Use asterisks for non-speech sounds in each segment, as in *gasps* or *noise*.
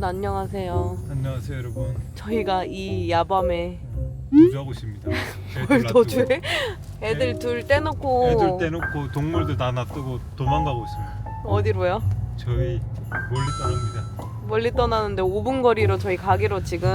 여러분 안녕하세요. 안녕하세요 여러분 저희가 이 야밤에 도주하고 있습니다 뭘 애들 도주해? 애들 둘 떼놓고 애들 떼놓고 동물들 다 놔두고 도망가고 있습니다 어디로요? 저희 멀리 떠납니다 멀리 떠나는데 5분 거리로 저희 가기로 지금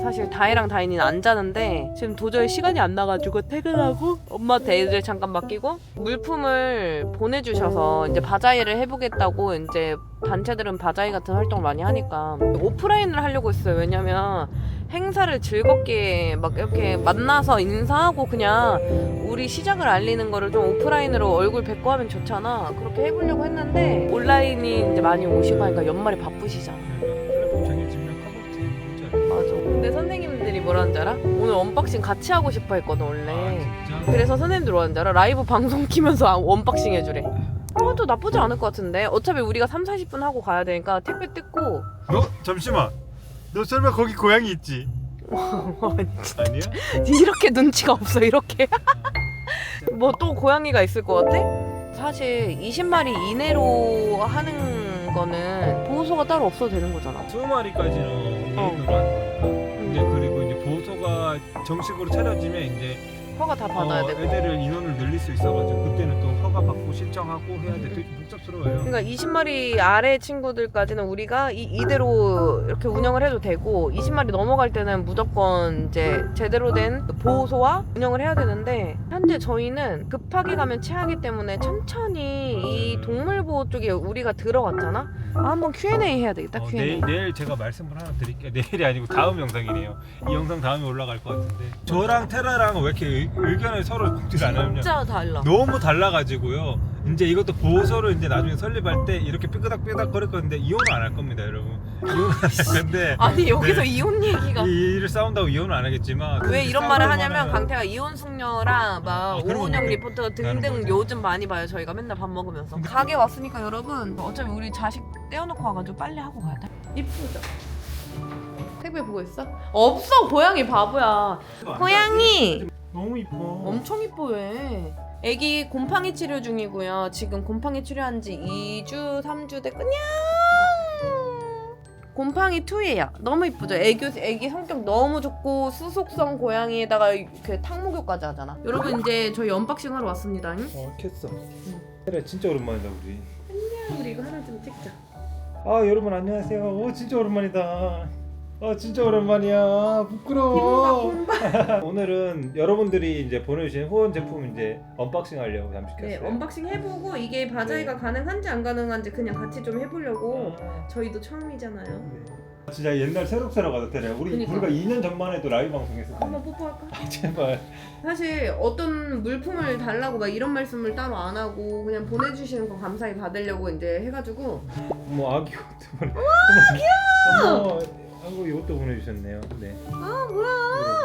사실 다혜랑 다인이는 안 자는데 지금 도저히 시간이 안 나가지고 퇴근하고 엄마한테 애들 잠깐 맡기고 물품을 보내주셔서 이제 바자회를 해보겠다고 이제 단체들은 바자회 같은 활동을 많이 하니까 오프라인을 하려고 했어요. 왜냐면 행사를 즐겁게 막 이렇게 만나서 인사하고 그냥 우리 시작을 알리는 거를 좀 오프라인으로 얼굴 뵙고 하면 좋잖아 그렇게 해보려고 했는데 온라인이 이제 많이 오시고 하니까 연말에 바쁘시잖아 플랫폼 정해지면? 맞아. 근데 선생님들이 뭐라는 줄 알아? 오늘 언박싱 같이 하고 싶어 했거든 원래. 아 진짜? 그래서 선생님들 뭐라는 줄 알아? 라이브 방송 키면서 아, 언박싱 해주래. 그것도 나쁘지 않을 것 같은데. 어차피 우리가 3, 40분 하고 가야 되니까 택배 뜯고. 어? 잠시만 너 설마 거기 고양이 있지? 아니야? 이렇게 눈치가 없어 이렇게. *laughs* 뭐 또 고양이가 있을 것 같아? 사실 20마리 이내로 하는 거는 보호소가 따로 없어도 되는 거잖아. 20마리까지는 어. 메인으로 하는 거니까 이제 그리고 이제 보호소가 정식으로 차려지면 이제 허가 다 받아야 어, 되고. 애들을 인원을 늘릴 수 있어가지고 그때는 또 허가 받고 신청하고 해야 돼 되게 복잡스러워요 그러니까 20마리 아래 친구들까지는 우리가 이, 이대로 이렇게 운영을 해도 되고 20마리 넘어갈 때는 무조건 이제 제대로 된 보호소와 운영을 해야 되는데 현재 저희는 급하게 가면 체하기 때문에 천천히 이 동물보호 쪽에 우리가 들어갔잖아. 아, 한번 Q&A 해야 되겠다. 어, Q&A. 내일, 내일 제가 말씀을 하나 드릴게요. *laughs* 내일이 아니고 다음 영상이네요. 이 영상 다음에 올라갈 것 같은데 저랑 테라랑 왜 이렇게 의, 의견을 서로 공지를 안 하냐? 진짜 달라. 너무 달라가지고요. 이제 이것도 보호소를 이제 나중에 설립할 때 이렇게 삐그닥삐그닥 거릴 건데 이혼은 안 할 겁니다, 여러분. 건데 *laughs* 아니 여기서 네. 이혼 얘기가. 이 일을 싸운다고 이혼은 안 하겠지만 왜 이런 말을 하냐면 강태가 이혼 숙녀랑 막 아, 그런 오은영 거 리포터 등등 거죠. 요즘 많이 봐요 저희가 맨날 밥 먹으면서. 가게 왔으니까 여러분 어차피 우리 자식 떼어놓고 와가지고 빨리 하고 가야 돼. 이쁘죠? 택배 보고 있어? 없어 고양이 바보야. 고양이! 너무 이뻐. 엄청 이뻐 왜 애기 곰팡이 치료 중이고요. 지금 곰팡이 치료한 지 2주 3주 됐 그냥 곰팡이 2예요 너무 이쁘죠 애교 애기 성격 너무 좋고 수속성 고양이에다가 그 탕목욕까지 하잖아 여러분 이제 저희 언박싱 하러 왔습니다 어, 켰어. 테라 진짜 오랜만이다 우리. 우리 이거 하나 좀 찍자 아 여러분 안녕하세요. 오 진짜 오랜만이다. 아 진짜 오랜만이야. 부끄러워. *laughs* 오늘은 여러분들이 이제 보내주신 후원 제품 이제 언박싱 하려고 잠시 켰어요. 네 언박싱 해보고 이게 바자회가 가능한지 안 가능한지 그냥 같이 좀 해보려고 아, 저희도 처음이잖아요 네. 진짜 옛날 새록새록 테라. 우리 그니까. 불과 2년 전만 해도 라이브 방송했었어. 한번 뽀뽀할까? 아, 제발. 사실 어떤 물품을 달라고 막 이런 말씀을 따로 안 하고 그냥 보내주시는 거 감사히 받으려고 이제 해가지고 뭐 아기 옷도 보내. 와 귀여워. 한국 이것도 보내주셨네요. 네. 아 뭐야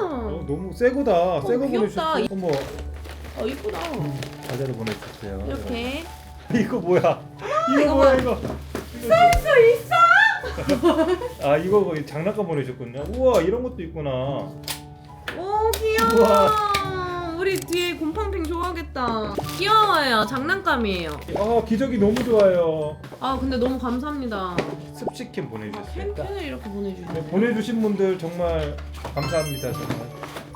어, 너무 새 거다. 새거 어, 귀엽다. 보내주셨어. 어머 어 이쁘다 과자를 보내주셨어요. 이렇게 *laughs* 이거 뭐야? 이거 이거 뭐야 봐. 이거? 수 있어? *laughs* 아 이거 거의 장난감 보내셨군요. 우와 이런 것도 있구나. 오 귀여워 우와. 우리 뒤에 곰팡핑 좋아하겠다 귀여워요 장난감이에요 아 기저귀 너무 좋아요. 아 근데 너무 감사합니다 습치킨 보내주셨어요. 캔캔을 이렇게 보내주시네 네, 보내주신 분들 정말 감사합니다 정말.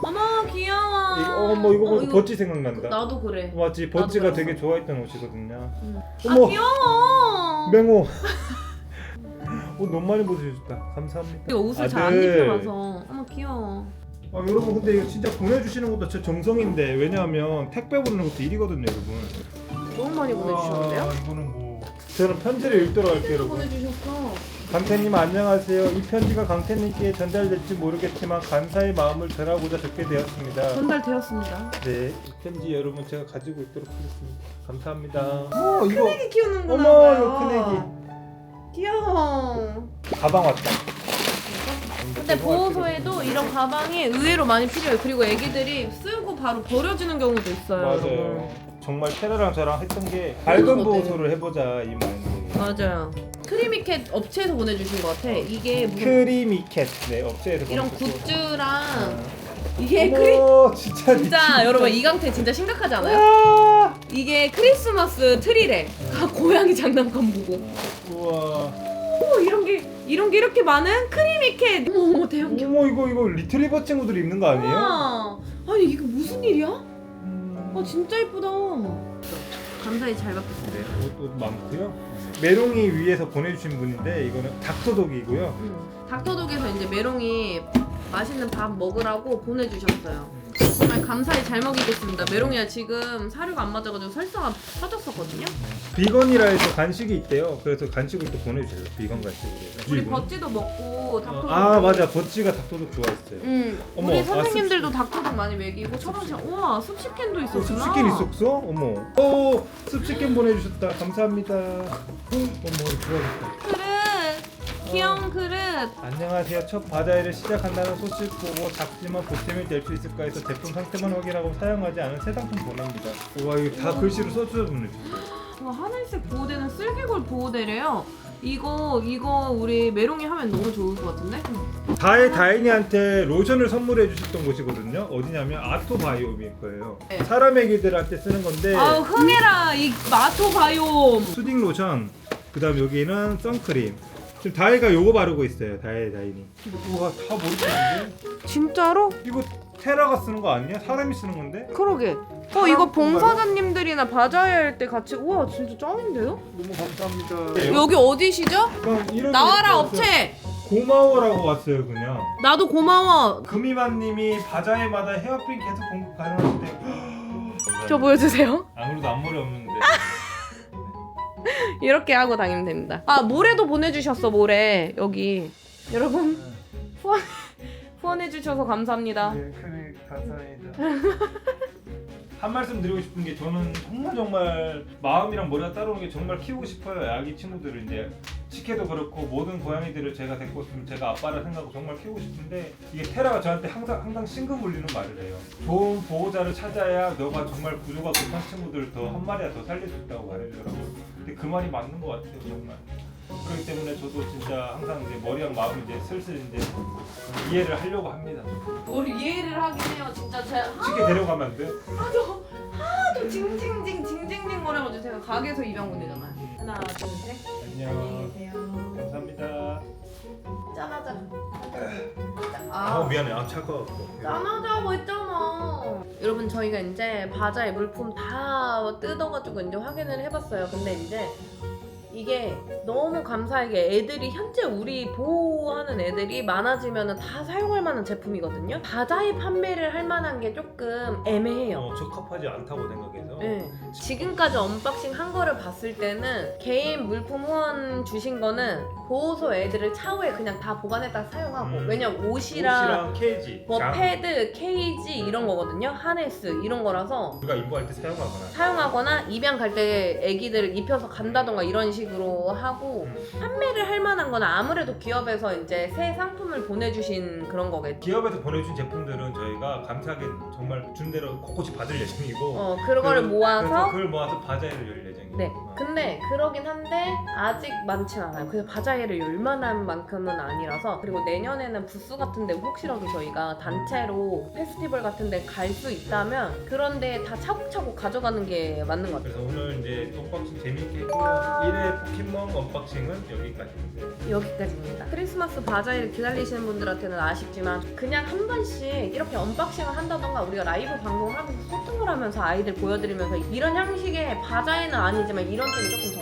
어머 귀여워 이거 어뭐 이거 어, 보고 버찌 생각난다. 나도 그래 맞지 버찌가 나도 되게 좋아했던 옷이거든요. 응. 어머. 아 귀여워 맹호. *laughs* 옷 너무 많이 보내주셨다. 감사합니다. 이거 옷을 잘 안 아들. 입혀봐서 어머 귀여워 아 여러분 근데 이거 진짜 보내주시는 것도 제 정성인데 왜냐하면 택배 보내는 것도 일이거든요 여러분. 너무 많이 보내주셨는데요? 아, 이거는 뭐 저는 편지를 읽도록 할게요 여러분. 보내주셨어 강태님 안녕하세요. 이 편지가 강태님께 전달될지 모르겠지만 감사의 마음을 전하고자 적게 되었습니다. 전달되었습니다 네, 이 편지 여러분 제가 가지고 있도록 하겠습니다. 감사합니다. 어 이거 큰애기 키우는구나 어머 봐요. 이거 큰애기 귀여워 가방 왔다. 근데 보호소에도 이런 가방이 의외로 많이 필요해요 그리고 애기들이 쓰고 바로 버려지는 경우도 있어요 맞아요. 정말 테라랑 저랑 했던 게 밝은 것 보호소를 해보자 이 마인드. 맞아요 크리미캣 업체에서 보내주신 것 같아 이게 무슨 크리미캣 네 업체에서 이런 보내주고. 굿즈랑 아. 이게 크리 어머 진짜 진짜 미치겠다. 여러분 이강태 진짜 심각하지 않아요? 아! 이게 크리스마스 트리래 아, 고양이 장난감 보고 우와 오 이런 게 이런 게 이렇게 많은 크리미캣. 어머 어머 대형견. 어머 이거 이거 리트리버 친구들 입는 거 아니에요? 우와. 아니 이게 무슨 일이야? 음, 아 진짜 예쁘다. 감사히 잘 받겠습니다. 네, 옷도 많고요. 메롱이 위에서 보내주신 분인데 이거는 닥터독이고요. 음. 닥터독에서 이제 메롱이 맛있는 밥 먹으라고 보내주셨어요. 정말 감사히 잘 먹이겠습니다. 메롱이야 지금 사료가 안 맞아가지고 설사가 터졌었거든요. 비건이라 해서 간식이 있대요. 그래서 간식을 또 보내주세요. 비건 간식으로. 우리 이거. 버찌도 먹고 닥터독. 아 맞아 버찌가 닥터독 좋아했어요. 응. 어머, 우리 아, 선생님들도 닥터독 많이 먹이고 처방전. 우와 습식캔도 어, 있었구나. 습식캔 있었어? 어머. 오 습식캔 보내주셨다. 감사합니다. 어머 좋아졌다. 그릇. 귀여운 그릇. 안녕하세요. 첫 바자회를 시작한다는 소식 보고 작지만 보탬이 될 수 있을까 해서 제품 상태만 확인하고 사용하지 않은 새 상품 보냅니다. 와 이거 다 글씨로 써주셔 보내주셨어요. 와 하늘색 보호대는 쓸개골 보호대래요. 이거 이거 우리 메롱이 하면 너무 좋을 것 같은데? 다혜 다인이한테 로션을 선물해 주셨던 곳이거든요. 어디냐면 아토바이옴일 거예요. 네. 사람 애기들한테 쓰는 건데 아우 흥해라 이 마토바이옴. 수딩 로션, 그다음 여기는 선크림. 지금 다혜가 요거 바르고 있어요. 다혜 다인이. 우와 다 모르겠는데? 진짜로? 이거 테라가 쓰는 거 아니야? 사람이 쓰는 건데? 그러게. 어 이거 봉사자님들이나 바자회 할 때 같이 우와 진짜 짱인데요? 너무 감사합니다. 여기 어디시죠? 그럼 이런 나와라 거 업체. 고마워라고 왔어요 그냥. 나도 고마워. 금이만님이 바자회마다 헤어핀 계속 공급 가능하신데. *gasps* 저 보여주세요. 안 그래도 앞머리 없는데. *laughs* *laughs* 이렇게 하고 다니면 됩니다. 아 모래도 보내주셨어 모래 여기. 여러분 후원 후원해 주셔서 감사합니다. 네, 크게 감사합니다. 한 말씀 드리고 싶은 게 저는 정말 정말 마음이랑 머리가 따로 오는 게 정말 키우고 싶어요. 아기 친구들을 이제 치케도 그렇고 모든 고양이들을 제가 데리고 있으면 제가 아빠라 생각하고 정말 키우고 싶은데 이게 테라가 저한테 항상 항상 신금 울리는 말을 해요. 좋은 보호자를 찾아야 너가 정말 구조가 급한 친구들 더 한 마리야 더 살릴 수 있다고 말해주더라고요. 근데 그 말이 맞는 것 같아요 정말. 그렇기 때문에 저도 진짜 항상 이제 머리랑 마음을 이제 슬슬 이제 이해를 하려고 합니다. 뭘 이해를 하긴 해요. 진짜 제가 치게 데려가면 안 돼요? 하도 하도 징징징 징징징 거려가지고 제가 가게에서 입양 보내잖아요. 하나 둘 셋. 안녕. 계세요. 감사합니다. 짠하자. 아, 아 미안해. 아 차가웠고. 짠하자고 했잖아. 여러분 저희가 이제 바자의 물품 다 뜯어가지고 이제 확인을 해봤어요. 근데 이제 이게 너무 감사하게 애들이 현재 우리 보호하는 애들이 많아지면 다 사용할 만한 제품이거든요. 바자의 판매를 할 만한 게 조금 애매해요. 어, 적합하지 않다고 생각해서. 네. 지금까지 언박싱 한 거를 봤을 때는 개인 물품 후원 주신 거는 보호소 애들을 차후에 그냥 다 보관했다 사용하고 음. 왜냐면 옷이랑 옷이랑 케이지. 뭐 장. 패드, 케이지 이런 거거든요. 하네스 이런 거라서 우리가 인부할 때 사용하거나. 사용하거나 입양 갈 때 애기들 입혀서 간다던가 이런 식으로 하고 음. 판매를 할 만한 건 아무래도 기업에서 이제 새 상품을 보내주신 그런 거겠죠. 기업에서 보내준 제품들은 저희가 감사하게 정말 준 대로 곳곳이 받을 예정이고. 어 그거를 그- 모아서 그래서 그걸 모아서 바자회를 열 예정이에요. 네. 어. 근데 그러긴 한데 아직 많진 않아요. 그래서 바자회 를열 만한 만큼은 아니라서 그리고 내년에는 부스 같은데 혹시라도 저희가 단체로 페스티벌 같은데 갈 수 있다면 그런데 다 차곡차곡 가져가는 게 맞는 것 같아요. 그래서 오늘 이제 언박싱 재밌게 했고요. 1회 포켓몬 언박싱은 여기까지입니다. 여기까지입니다. 크리스마스 바자회를 기다리시는 분들한테는 아쉽지만 그냥 한 번씩 이렇게 언박싱을 한다던가 우리가 라이브 방송을 하면서 소통을 하면서 아이들 보여드리면서 이런 형식의 바자회는 아니지만 이런 때는 조금